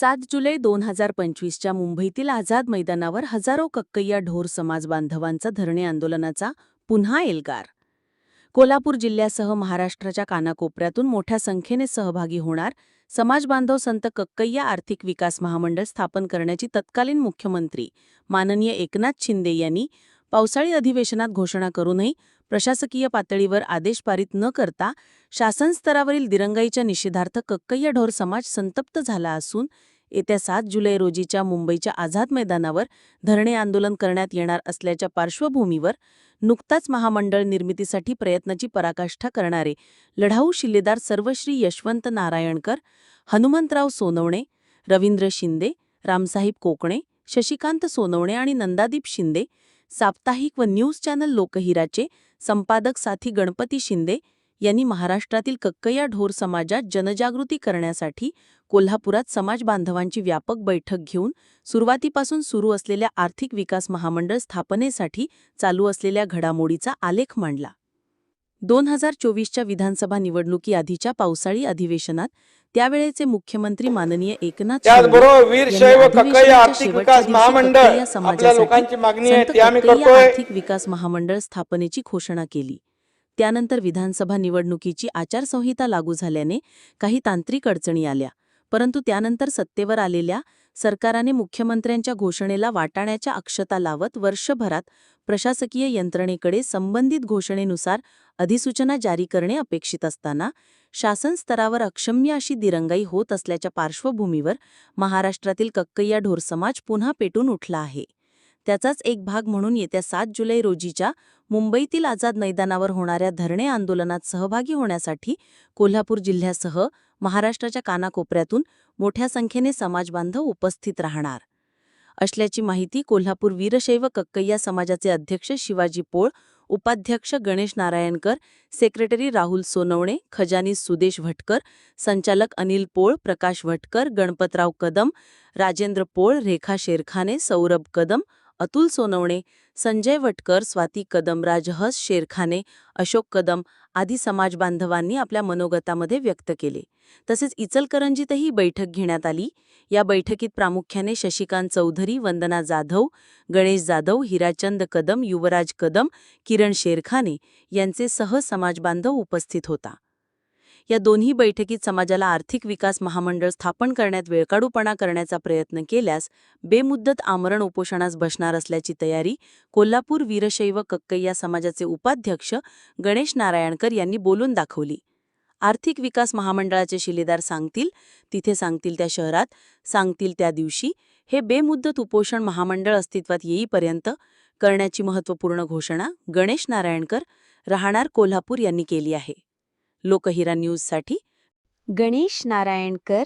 सात जुलै दोन हजार पंचवीसच्या मुंबईतील आझाद मैदानावर हजारो कक्कय्या ढोर समाज बांधवांचा धरणे आंदोलनाचा पुन्हा एल्गार. कोल्हापूर जिल्ह्यासह महाराष्ट्राच्या कानाकोपऱ्यातून मोठ्या संख्येने सहभागी होणार समाजबांधव संत कक्कय्या आर्थिक विकास महामंडळ स्थापन करण्याची तत्कालीन मुख्यमंत्री माननीय एकनाथ शिंदे यांनी पावसाळी अधिवेशनात घोषणा करूनही प्रशासकीय पातळीवर आदेश पारित न करता शासन स्तरावरील दिरंगाईच्या निषेधार्थ कक्कय्या ढोर समाज संतप्त झाला असून येत्या सात जुलै रोजीच्या मुंबईच्या आझाद मैदानावर धरणे आंदोलन करण्यात येणार असल्याच्या पार्श्वभूमीवर नुकताच महामंडळ निर्मितीसाठी प्रयत्नाची पराकाष्ठा करणारे लढाऊ शिल्लेदार सर्वश्री यशवंत नारायणकर हनुमंतराव सोनवणे रवींद्र शिंदे रामसाहेब कोकणे शशिकांत सोनवणे आणि नंदादीप शिंदे साप्ताहिक व न्यूज चॅनल लोकहिराचे संपादक साथी गणपती शिंदे यांनी महाराष्ट्रातील कक्कया ढोर समाजात जनजागृती करण्यासाठी कोल्हापुरात समाज बांधवांची व्यापक बैठक घेऊन सुरुवातीपासून सुरू असलेल्या आर्थिक विकास महामंडळ स्थापनेसाठी चालू असलेल्या घडामोडीचा आलेख मांडला. दोन हजार चोवीसच्या विधानसभा निवडणुकीआधीच्या पावसाळी अधिवेशनात त्यावेळेचे मुख्यमंत्री माननीय एकनाथ आर्थिक विकास महामंडळ स्थापनेची घोषणा केली. त्यानंतर विधानसभा निवडणुकीची आचारसंहिता लागू झाल्याने काही तांत्रिक अडचणी आल्या. परंतु त्यानंतर सत्तेवर आलेल्या सरकाराने मुख्यमंत्र्यांच्या घोषणेला वाटाण्याच्या अक्षता लावत वर्षभरात प्रशासकीय यंत्रणेकडे संबंधित घोषणेनुसार अधिसूचना जारी करणे अपेक्षित असताना शासन स्तरावर अक्षम्य अशी दिरंगाई होत असल्याच्या पार्श्वभूमीवर महाराष्ट्रातील कक्कय्या ढोर समाज पुन्हा पेटून उठला आहे. त्याचाच एक भाग म्हणून येत्या सात जुलै रोजीच्या मुंबईतील आझाद मैदानावर होणाऱ्या धरणे आंदोलनात सहभागी होण्यासाठी कोल्हापूर जिल्ह्यासह महाराष्ट्राच्या कानाकोपऱ्यातून मोठ्या संख्येने समाजबांधव उपस्थित राहणार. असल्याची माहिती कोल्हापूर वीरशैव कक्कय्या समाजाचे अध्यक्ष शिवाजी पोळ उपाध्यक्ष गणेश नारायणकर सेक्रेटरी राहुल सोनवणे खजानी सुदेश भटकर संचालक अनिल पोळ प्रकाश भटकर गणपतराव कदम राजेंद्र पोळ रेखा शेरखाने सौरभ कदम अतुल सोनवणे संजय वटकर स्वाती कदम राजहस शेरखाने अशोक कदम आदी समाजबांधवांनी आपल्या मनोगतामध्ये व्यक्त केले. तसेच इचलकरंजीतही बैठक घेण्यात आली. या बैठकीत प्रामुख्याने शशिकांत चौधरी वंदना जाधव गणेश जाधव हिराचंद कदम युवराज कदम किरण शेरखाने यांचे सह समाजबांधव उपस्थित होता. या दोन्ही बैठकीत समाजाला आर्थिक विकास महामंडळ स्थापन करण्यात वेळकाडूपणा करण्याचा प्रयत्न केल्यास बेमुद्दत आमरण उपोषणास बसणार असल्याची तयारी कोल्हापूर वीरशैव कक्कय्या समाजाचे उपाध्यक्ष गणेश नारायणकर यांनी बोलून दाखवली. आर्थिक विकास महामंडळाचे शिलेदार सांगतील तिथे सांगतील त्या शहरात सांगतील त्या दिवशी हे बेमुद्दत उपोषण महामंडळ अस्तित्वात येईपर्यंत करण्याची महत्त्वपूर्ण घोषणा गणेश नारायणकर राहणार कोल्हापूर यांनी केली आहे. लोकहिरा न्यूजसाठी गणेश नारायणकर